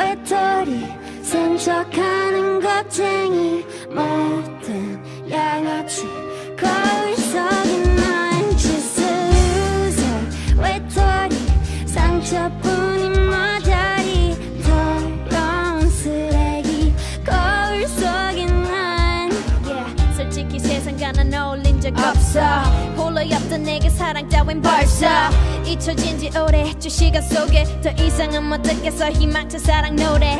외톨이 센 척하는 겁쟁이 못된 양아치 거울 속인 난 짓을 외톨이 상처뿐인 모자리 더러운 쓰레기 거울 속인 난. 솔직히 세상과 난 어울린 적 없어 홀로였던 내게 사랑 따윈 벌써. 잊혀진 지 오래 주 시간 속에 더 이상은 못 듣겠어. 희망찬 사랑 노래.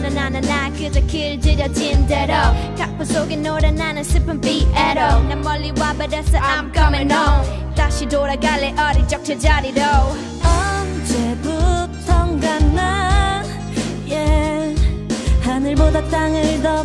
나나나나 그저 길들여진 대로. 각본 속에 노래 나는 슬픈 비애로. 난 멀리 와버렸어. I'm coming home. 다시 돌아갈래. 어릴 적 제자리로. 언제부턴가 난 yeah, 하늘보다 땅을 더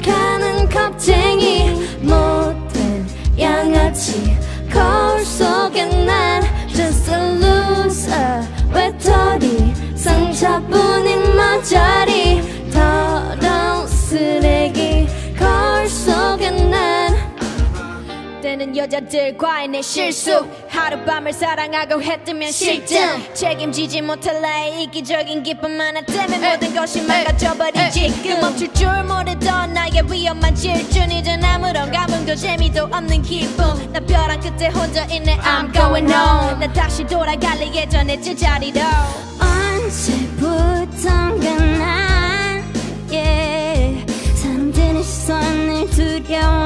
센 척하는 겁쟁이. 못된 양아치 거울 속에 난 just a loser. 외톨이 상처뿐인 모자 때는 여자들과의 내 실수. 하룻밤을 사랑하고 해뜨면 실증. 책임지지 못할래. 이기적인 기쁨 하나 때문에 모든 것이 망가져버리지 그 멈출 줄 모르던 나의 위험한 질준 이젠 아무런 감흥도 재미도 없는 기분 나 벼랑 끝에 혼자 있네. I'm going home. 나 다시 돌아갈래. 예전의 제자리로. 언제부턴가 난 yeah, 사람들의 시선을 두려워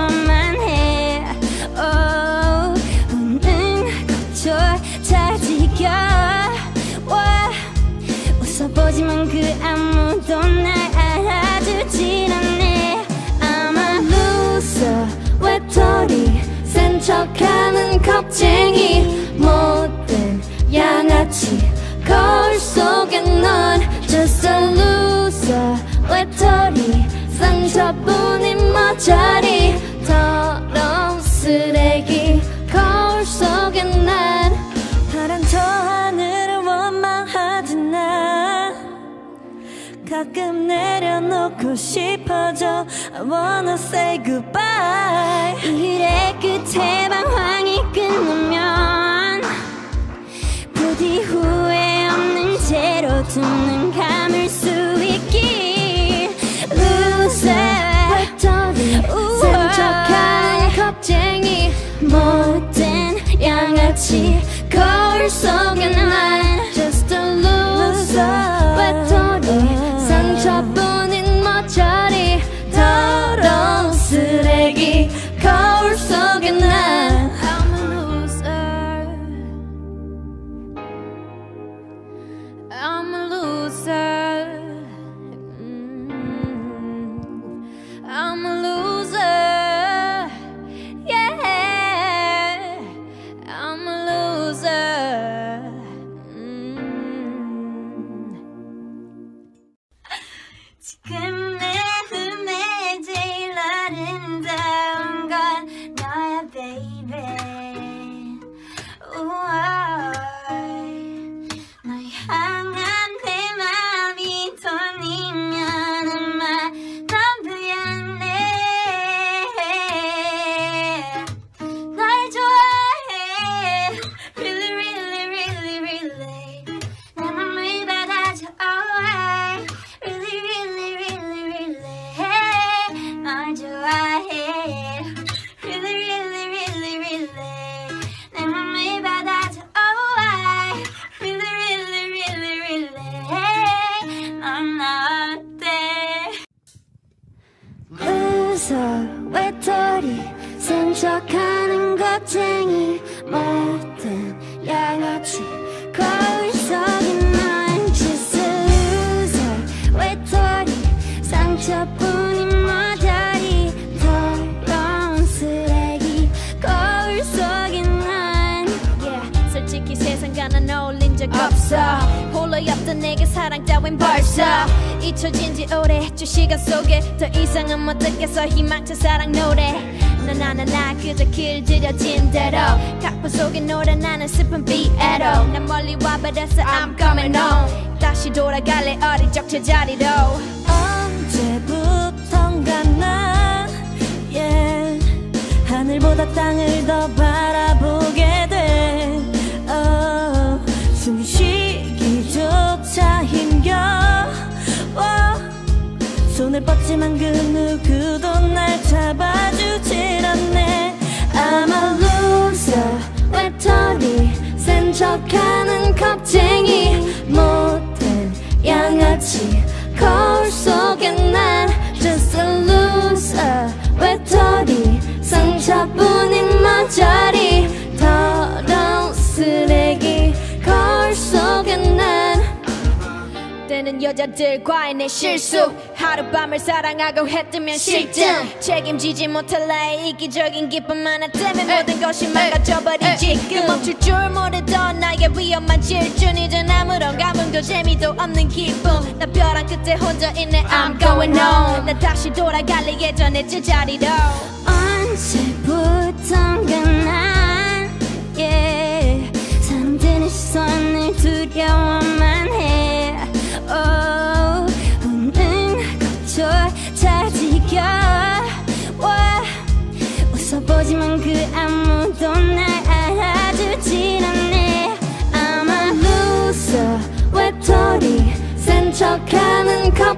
웃어보지만 그 아무도 날 알아주질 않네. I'm a loser 외톨이 센 척하는 겁쟁이. 못된 양아치 거울 속에 넌 just a loser. 외톨이 상처뿐인 모자리 싶어져. I wanna say goodbye. 일의 끝에 방황이 끝나면 부디 후회 없는 채로 두눈 감을 수 있길 Loser. 척하는 겁쟁이. 못된 양아치 거울 속 내게 사랑 따윈 벌써. 잊혀진 지 오래 주 시간 속에 더 이상은 못 듣겠어. 희망찬 사랑 노래. 나나나나 그저 길들여진 대로. 각본 속에 노래 나는 슬픈 비애로. 난 멀리 와버렸어 I'm coming home. 다시 돌아갈래 어릴 적 제자리로 겁쟁이 여자들과의 내 실수. 하룻밤을 사랑하고 해뜨면 실증. 책임지지 못할래. 이기적인 기쁨 하나 때문에. 모든 것이 망가져버리지 그 멈출 줄 모르던 나의 위험한 질준 이젠 아무런 감흥도 재미도 없는 기분 나 벼랑 끝에 혼자 있네. I'm going home. 나 다시 돌아갈래. 예전의 제자리로. 언제부턴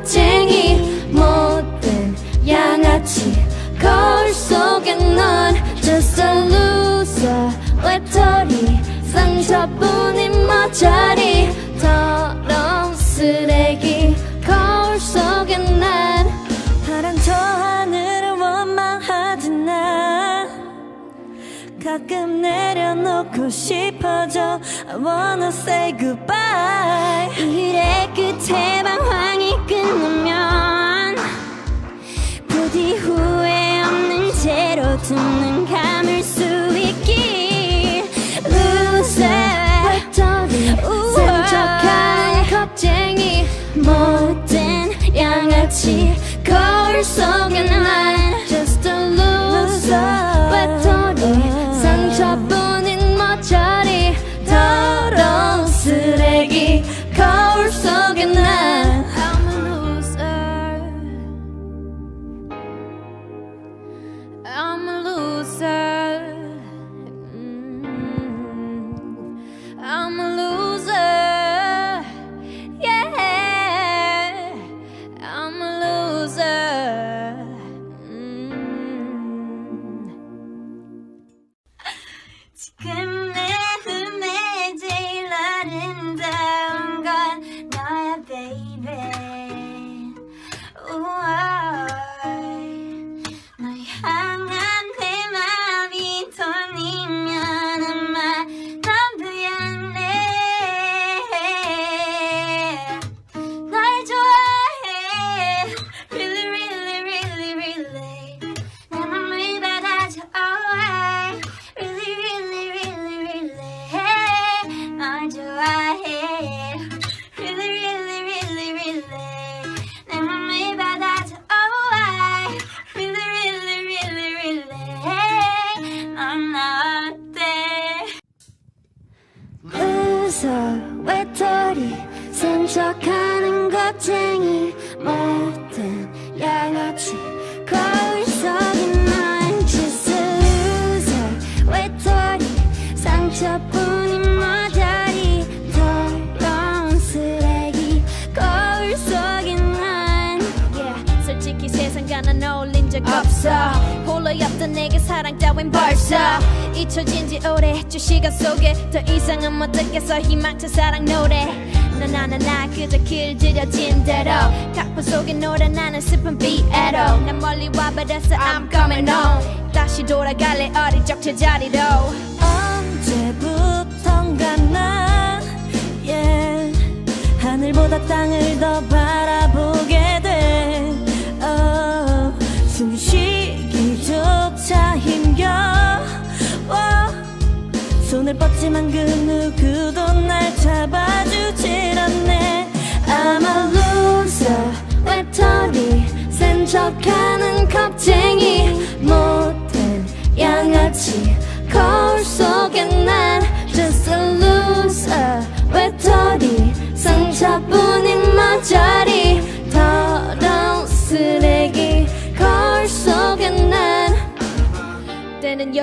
겁쟁이 못된 양아치 거울 속에 넌 just a loser. 외톨이 상처뿐인 머저리 놓고 싶어져. I wanna say goodbye. 일의 끝에 방황이 끝나면 부디 후회 없는 채로 두눈 감을 수 있길 Loser. 센척하는 겁쟁이. 못된 양아치 거울 속에 난 적 없어 홀로였던 내게 사랑 따윈 벌써 잊혀진 지 오래 주 시간 속에 더 이상은 못 듣겠어. 희망찬 사랑 노래. 나나나나 그저 길들여진 대로 각본 속에 노래 나는 슬픈 비애로. 난 멀리 와버렸어 I'm coming home. 다시 돌아갈래 어릴 적 제자리로. 언제부턴가 난 yeah, 하늘보다 땅을 더 바라 손을 뻗지만 그 누구도 날 잡아주질 않네. I'm a loser 외톨이 센 척하는 겁쟁이. 못된 양아치 거울 속에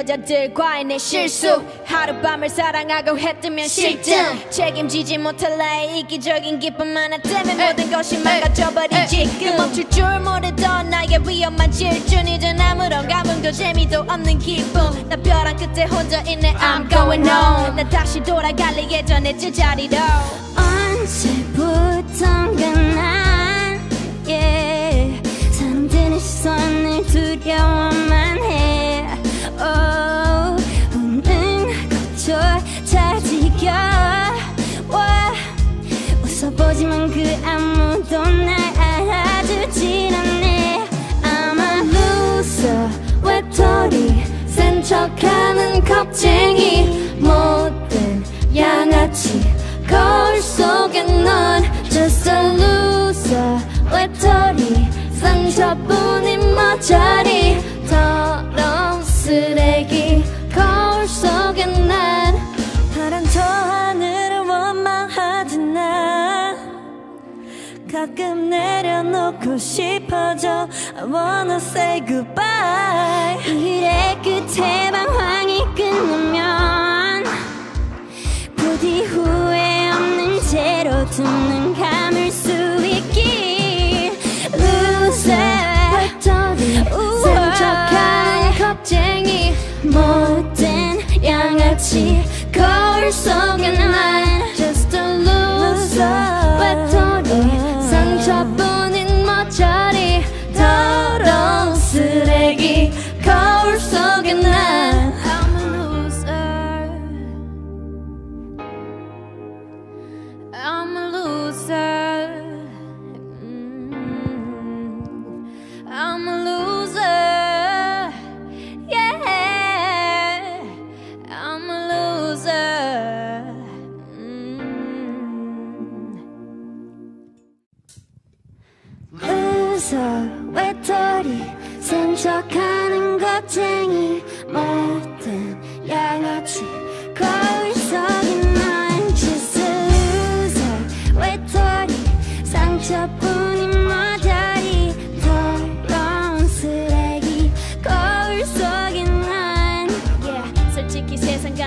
여자들과의 내 실수. 하룻밤을 사랑하고 해뜨면 실증. 책임지지 못할래. 이기적인 기쁨 하나 때문에. 모든 것이 망가져버리지 그 멈출 줄 모르던 나의 위험한 질주. 이젠 아무런 감흥도 재미도 없는 기분 나 벼랑 끝에 혼자 있네. I'm going home. 난 다시 돌아갈래. 예전의 제자리로. 언제부턴가 난 yeah, 사람들의 시선을 두려워 웃어보지만 그 아무도 날 알아주질 않네. I'm a loser 외톨이 센 척하는 겁쟁이 못된 양아치 거울 속에 넌 I wanna say goodbye. 일의 끝에 방황이 끝나면 부디 후회 없는 채로 두눈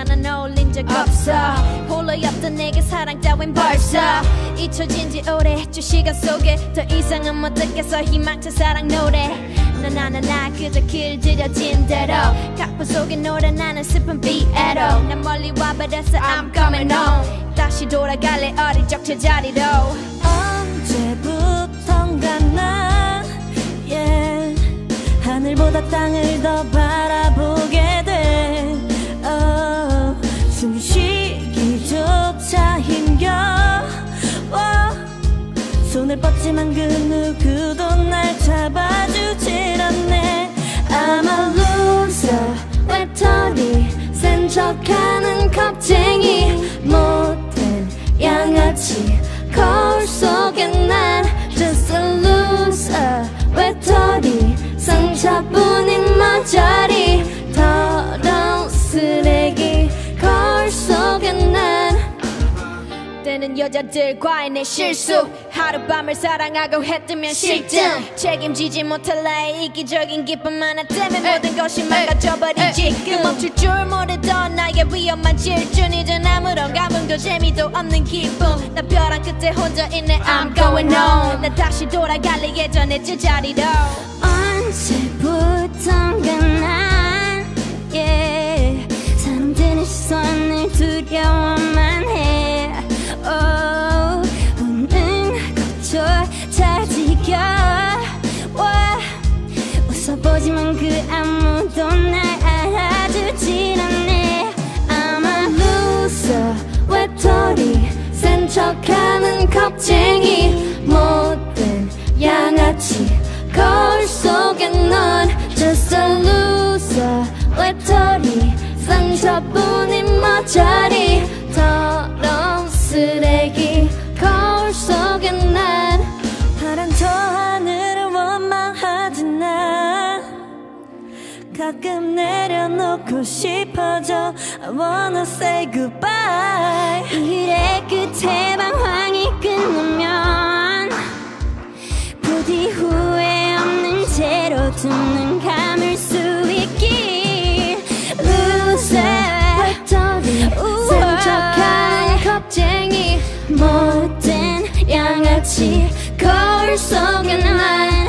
난 어울린 적 없어. 홀로였던 내게 사랑 따윈 벌써. 잊혀진 지 오래 주 시간 속에 더 이상은 못 듣겠어. 희망찬 사랑 노래. 나나나나 그저 길들여진 대로. 각본 속에 노래 나는 슬픈 비애로. 난 멀리 와버렸어 I'm coming home. 다시 돌아갈래 어린 적 제자리로. 언제부턴가 난 yeah, 하늘보다 땅을 더 바라보 숨쉬기조차 힘겨워. 손을 뻗지만 그 누구도 날 잡아주질 않네. I'm a loser. 외톨이 센 척하는 겁쟁이. 못된 양아치. 거울 속에 난 just a loser. 외톨이 상처뿐인 머저리 때는 여자들과의 내 실수. 하룻밤을 사랑하고 해뜨면 실증. 책임지지 못할래. 이기적인 기쁨 하나 때문에 모든 것이 망가져버리지 그 멈출 줄 모르던 나의 위험한 질주 이젠 아무런 감흥도 재미도 없는 기분 나 벼랑 끝에 혼자 있네. I'm going home 난 다시 돌아갈래. 예전의 제자리로. 언제부턴가 난 yeah, 사람들의 시선을 두려워만 겁쟁이 못된 양아치 거울 속에 넌 just a loser. 외톨이 상처뿐인 머저리. 더러운 쓰레기 거울 속에 난 파란 저 하늘 가끔 내려놓고 싶어져. I wanna say goodbye. 일의 끝에 방황이 끝나면 부디 후회 없는 채로 두눈 감을 수 있길 Loser. 우와. 산척한 겁쟁이. 못된 양아치. 거울 속에 난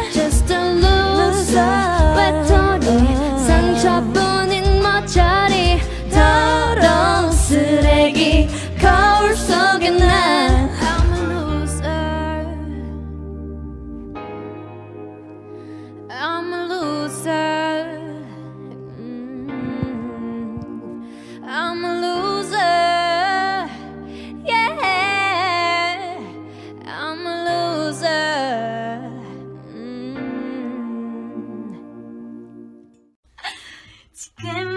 지금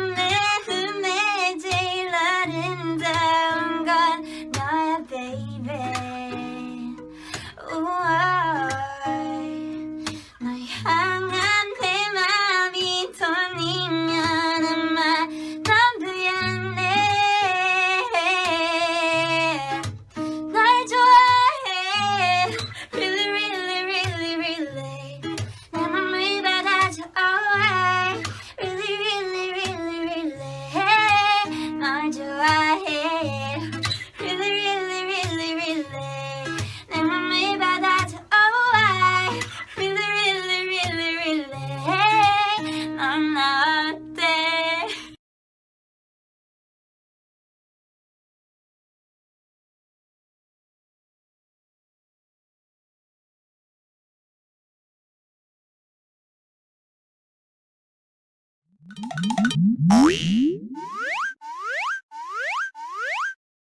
Bye.